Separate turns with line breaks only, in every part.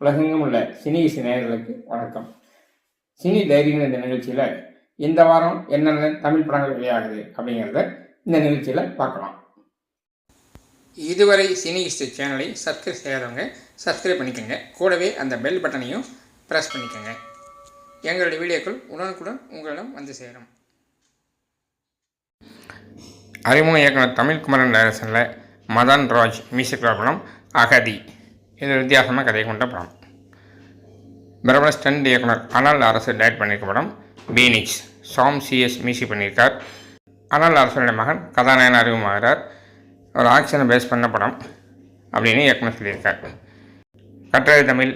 உலகெங்கும் உள்ள சினி இசை நேயர்களுக்கு வணக்கம். சினி தைரியம் இந்த நிகழ்ச்சியில் இந்த வாரம் என்னென்ன தமிழ் படங்கள் வெளியாகுது அப்படிங்கிறத இந்த நிகழ்ச்சியில் பார்க்கலாம். இதுவரை சினி ஹிஸ்ட்ரி சேனலை சப்ஸ்கிரைப் செய்யாதவங்க சப்ஸ்கிரைப் பண்ணிக்கோங்க. கூடவே அந்த பெல் பட்டனையும் ப்ரெஸ் பண்ணிக்கோங்க. எங்களுடைய வீடியோக்கள் உடனுக்குடன் உங்களிடம் வந்து சேரும். அறிமுக இயக்குனர் தமிழ் குமரன் டைரக்ஷனில் மதன் ராஜ் மியூசிக் படம் அகதி இது வித்தியாசமாக கதை கொண்ட படம் பிரபல ஸ்டண்ட் இயக்குனர் அனல் அரசு டைரக்ட் பண்ணியிருக்க படம் பீனிக்ஸ். சாம் சிஎஸ் மியூசிக் பண்ணியிருக்கார். அனல் அரசனுடைய மகன் கதாநாயகன் அறிமுகமாகிறார். ஒரு ஆக்ஷனை பேஸ் பண்ண படம் அப்படின்னு இயக்குனர் சொல்லியிருக்கார். கட்டுரை தமிழ்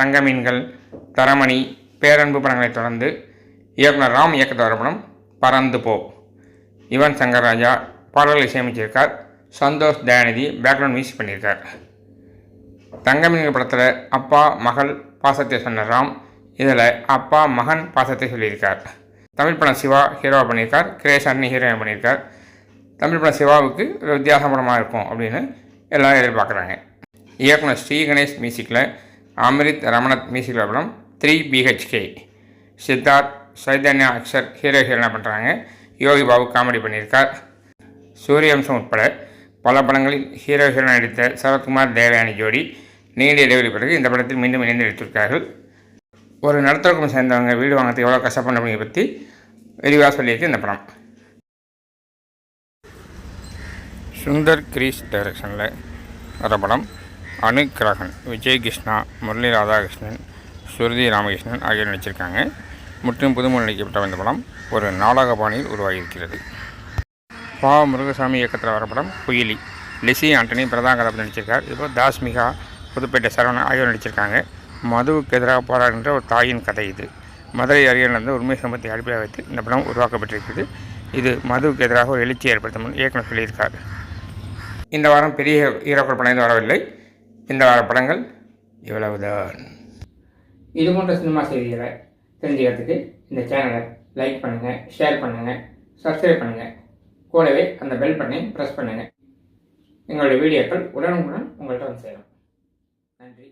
தங்க மீன்கள் தரமணி பேரன்பு படங்களை தொடர்ந்து இயக்குனர் ராம் இயக்கத்தை வர படம் பறந்து போ. யுவன் சங்கர் ராஜா பாடல்கள் இசையமைச்சிருக்கார் சந்தோஷ் தயாநிதி பேக்ரவுண்ட் மியூசிக் பண்ணியிருக்கார். தங்கமின் படத்தில் அப்பா மகள் பாசத்தை சொன்ன ராம் இதில் அப்பா மகன் பாசத்தை சொல்லியிருக்கார். தமிழ் படம் சிவா ஹீரோவாக பண்ணியிருக்கார். கிரேஷ் அண்ணி ஹீரோயின் பண்ணியிருக்கார். தமிழ் படம் சிவாவுக்கு ஒரு வித்தியாச படமாக இருக்கும் அப்படின்னு எல்லோரும் எதிர்பார்க்குறாங்க. இயக்குனர் ஸ்ரீ கணேஷ் மியூசிக்கில் அமிரித் ரமணத் மியூசிக்கில் படம் three BHK Siddharth Chaitanya Akshar hero ஹீரோனா பண்ணுறாங்க யோகி பாபு காமெடி பண்ணியிருக்கார். சூரியவம்சம் உட்பட பல படங்களில் ஹீரோ ஹீரோனா நடித்த சரத்குமார் தேவயானி ஜோடி நீண்ட இடைவெளி பிறகு இந்த படத்தில் மீண்டும் இணைந்து எடுத்திருக்கார்கள் ஒரு நடத்துறக்கம் சேர்ந்தவங்க வீடு வாங்கிறதுக்கு எவ்வளோ கஷ்டப்படணும் அப்படிங்கிறத பற்றி விரிவாக சொல்லியிருக்கு இந்த படம். சுந்தர் கிரீஸ் டைரக்ஷனில் வர படம் அனுக்கிரகன் விஜய் கிருஷ்ணா முரளி ராதாகிருஷ்ணன் சுருதி ராமகிருஷ்ணன் ஆகியோர் நடிச்சிருக்காங்க. முற்றிலும் புதுமொழி நடிக்கப்பட்ட இந்த படம் ஒரு நாடக பாணியில் உருவாகியிருக்கிறது. பா. முருகசாமி இயக்கத்தில் வர படம் புயலி. லிசி ஆண்டனி பிரதான் கதாபாத்திரம் நடிச்சிருக்கார். இப்போ தாஸ்மிகா புதுப்பேட்டை சரவணன் ஆகியோர் நடிச்சிருக்காங்க. மதுவுக்கு எதிராக போராடுகின்ற ஒரு தாயின் கதை இது. மதுரை அருகே உண்மை சம்பவத்தை அடிப்படையாக வைத்து இந்த படம் உருவாக்கப்பட்டிருக்குது இது மதுவுக்கு எதிராக ஒரு எழுச்சி ஏற்படுத்தும் இயக்குனர் சொல்லியிருக்கார். இந்த வாரம் பெரிய ஹீரோக்கள் படம் எதுவும் வரவில்லை. இந்த வார படங்கள் இவ்வளவுதான். இது போன்ற சினிமா செய்திகளை தெரிஞ்சுக்கிறதுக்கு இந்த சேனலை லைக் பண்ணுங்கள் ஷேர் பண்ணுங்கள் சப்ஸ்கிரைப் பண்ணுங்கள் கூடவே அந்த பெல் பட்டனை ப்ரெஸ் பண்ணுங்கள் எங்களுடைய வீடியோக்கள் உடனுக்குடன் உங்கள்கிட்ட வந்து சேரும். நன்றி